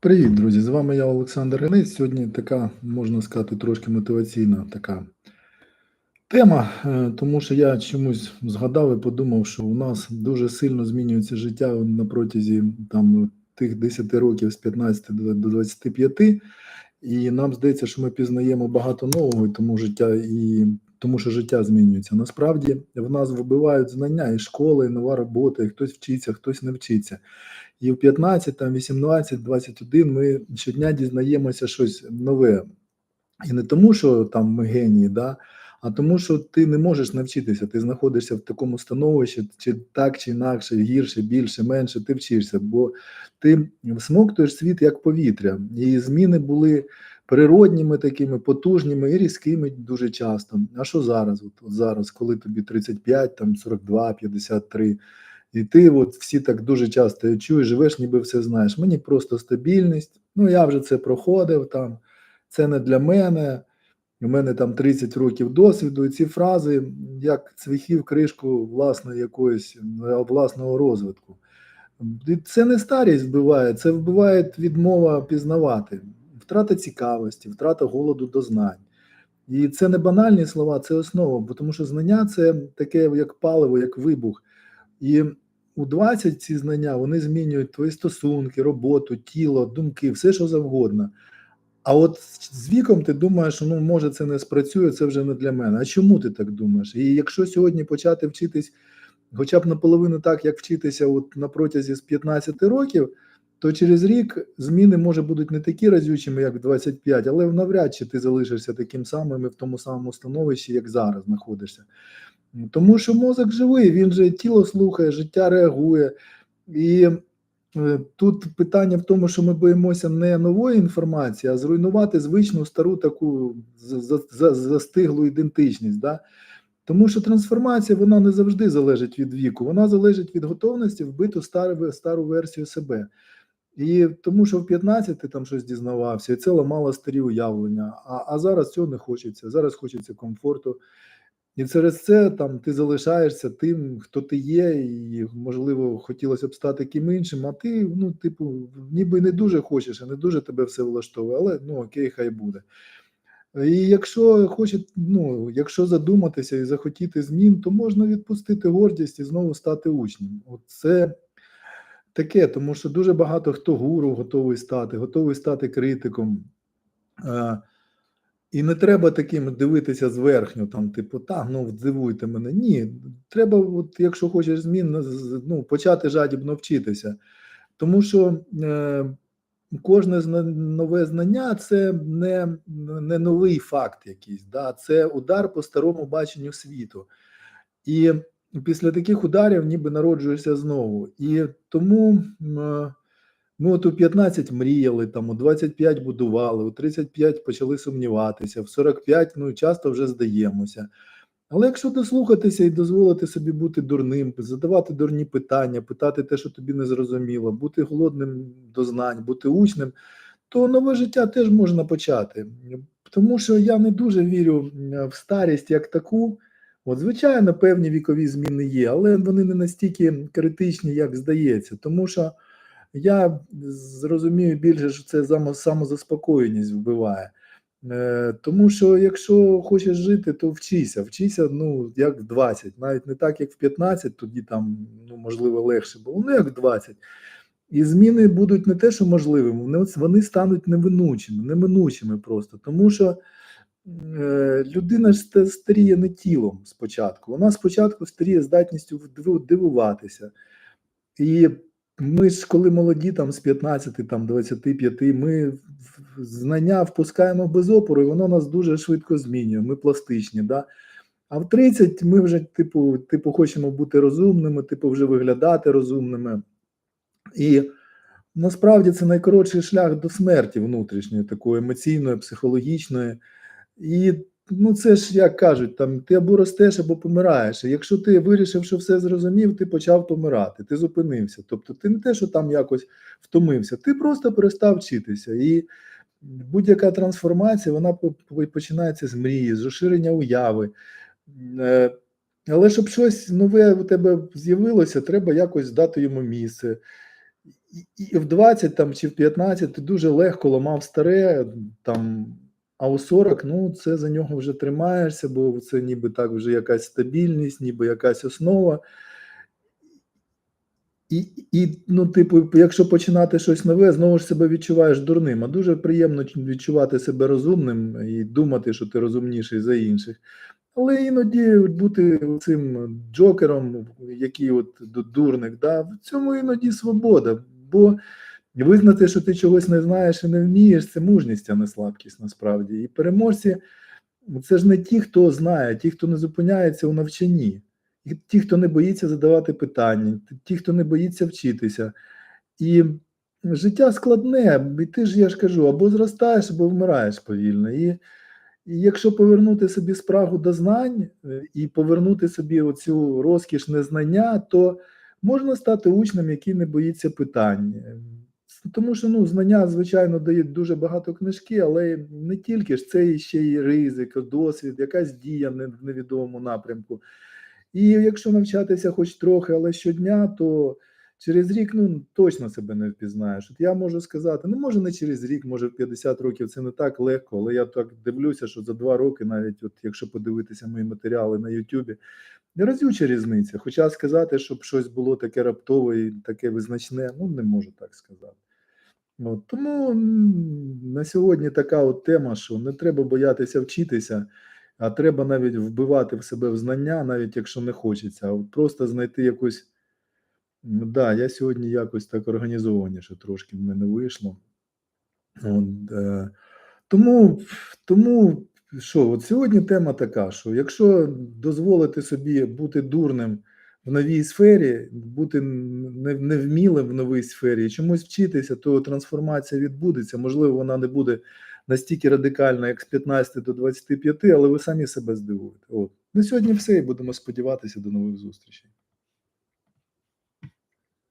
Привіт, друзі! З вами я Олександр Генець. Сьогодні така, можна сказати, трошки мотиваційна така тема, е, тому що я чомусь згадав і подумав, що у нас дуже сильно змінюється життя на протязі там тих 10 років з 15 до до 25, і нам здається, що ми пізнаємо багато нового, тому життя і тому, що життя змінюється. Насправді в нас вибивають знання і школа, і нова робота, і хтось вчиться, хтось не вчиться. І в 15, там 18, 21 ми щодня дізнаємося щось нове. І не тому, що там ми генії, да, а тому, що ти не можеш навчитися, ти знаходишся в такому становищі, чи так, чи інакше, гірше, більше, менше, ти вчишся, бо ти всмоктуєш світ як повітря, і зміни були природніми, такими потужними і різкими дуже часто. А що зараз? От, от зараз, коли тобі 35, там 42, 53, і ти от всі так дуже часто чуєш, живеш, ніби все знаєш. Мені просто стабільність. Ну я вже це проходив там, це не для мене. У мене там 30 років досвіду, і ці фрази як цвіхів кришку власної якоїсь власного розвитку. І Це не старість вбиває, це вбиває відмова пізнавати, втрата цікавості, втрата голоду до знань. І це не банальні слова, це основа, бо тому що знання це таке як паливо, як вибух. І у 20 ці знання вони змінюють твої стосунки, роботу, тіло, думки, все що завгодно. А от з віком ти думаєш, ну може це не спрацює, це вже не для мене. А чому ти так думаєш? І якщо сьогодні почати вчитись, хоча б наполовину так, як вчитися от на протязі з 15 років, то через рік зміни може будуть не такі разючими, як в 25, але навряд чи ти залишишся таким самим і в тому самому становищі, як зараз знаходишся. Тому що мозок живий, він же тіло слухає, життя реагує. І е, тут питання в тому, що ми боїмося не нової інформації, а зруйнувати звичну стару таку застиглу ідентичність. Да? Тому що трансформація вона не завжди залежить від віку, вона залежить від готовності вбити стару, стару версію себе. І тому, що в 15 ти там щось дізнавався, і це ламало старі уявлення. А а зараз цього не хочеться. Зараз хочеться комфорту. І через це там ти залишаєшся тим, хто ти є, і можливо хотілося б стати ким іншим, а ти, ну, типу, ніби не дуже хочеш, а не дуже тебе все влаштовує, але ну окей, хай буде. І якщо хоче, ну, якщо задуматися і захотіти змін, то можна відпустити гордість і знову стати учнем. От це таке, тому що дуже багато хто гуру готовий стати, готовий стати критиком. І не треба таким дивитися зверхньо, там, типу, так, ну здивуйте мене. Ні, треба, от, якщо хочеш змін, ну, почати жадібно вчитися. Тому що е, кожне нове знання це не не новий факт якийсь, да, це удар по старому баченню світу. І після таких ударів ніби народжуєшся знову. І тому. Е, ми от у 15 мріяли, там у 25 будували, у 35 почали сумніватися, в 45 ну часто вже здаємося. Але якщо дослухатися і дозволити собі бути дурним, задавати дурні питання, питати те, що тобі не зрозуміло, бути голодним до знань, бути учнем, то нове життя теж можна почати. Тому що я не дуже вірю в старість як таку. От, звичайно, певні вікові зміни є, але вони не настільки критичні, як здається. Тому що. Я зрозумію більше, що це самозаспокоєність вбиває. Е, Тому що якщо хочеш жити, то вчися. Вчися, ну, як в 20, навіть не так, як в 15, тоді там, ну, можливо, легше було, ну як в 20. І зміни будуть не те, що можливими, вони стануть невинучими, неминучими просто. Тому що людина ж старіє не тілом спочатку. Вона спочатку старіє здатністю дивуватися. І ми ж, коли молоді, там з 15, там 25, ми знання впускаємо без опору, і воно нас дуже швидко змінює. Ми пластичні. Да? А в 30 ми вже, типу, типу, хочемо бути розумними, типу, вже виглядати розумними. І насправді це найкоротший шлях до смерті внутрішньої, такої емоційної, психологічної. І Ну, це ж як кажуть, там ти або ростеш, або помираєш. Якщо ти вирішив, що все зрозумів, ти почав помирати, ти зупинився. Тобто, ти не те, що там якось втомився, ти просто перестав вчитися. І будь-яка трансформація вона починається з мрії, з розширення уяви. Е, але щоб щось нове у тебе з'явилося, треба якось дати йому місце. і в 20 там, чи в 15 ти дуже легко ламав старе, там, а у 40 ну, це за нього вже тримаєшся, бо це ніби так вже якась стабільність, ніби якась основа. І, і ну, типу, якщо починати щось нове, знову ж себе відчуваєш дурним. А дуже приємно відчувати себе розумним і думати, що ти розумніший за інших. Але іноді бути цим джокером, який от дурник, да, в цьому іноді свобода. Бо визнати, що ти чогось не знаєш і не вмієш, це мужність, а не слабкість насправді. І переможці це ж не ті, хто знає, ті, хто не зупиняється у навчанні, і ті, хто не боїться задавати питання, ті, хто не боїться вчитися. І життя складне, і ти ж я ж кажу, або зростаєш, або вмираєш повільно. І і якщо повернути собі спрагу до знань е, і повернути собі оцю розкіш незнання, то можна стати учнем, який не боїться питань. Тому що ну, знання, звичайно, дають дуже багато книжки, але не тільки ж це ще й ризик, досвід, якась дія в невідомому напрямку. І якщо навчатися хоч трохи, але щодня, то через рік ну, точно себе не впізнаєш. От я можу сказати, ну може не через рік, може в 50 років це не так легко, але я так дивлюся, що за два роки, навіть от якщо подивитися мої матеріали на Ютубі, разюча різниця. Хоча сказати, щоб щось було таке раптове і таке визначне, ну не можу так сказати. От, Тому на сьогодні така от тема, що не треба боятися вчитися, а треба навіть вбивати в себе в знання, навіть якщо не хочеться, просто знайти якусь. Ну да, я сьогодні якось так організованіше трошки в мене вийшло. От, е, Тому, тому що, от сьогодні тема така, що якщо дозволити собі бути дурним в новій сфері, бути невмілим в новій сфері і чомусь вчитися, то трансформація відбудеться. Можливо, вона не буде настільки радикальна, як з 15 до 25, але ви самі себе здивуєте. От. На сьогодні все і будемо сподіватися до нових зустрічей.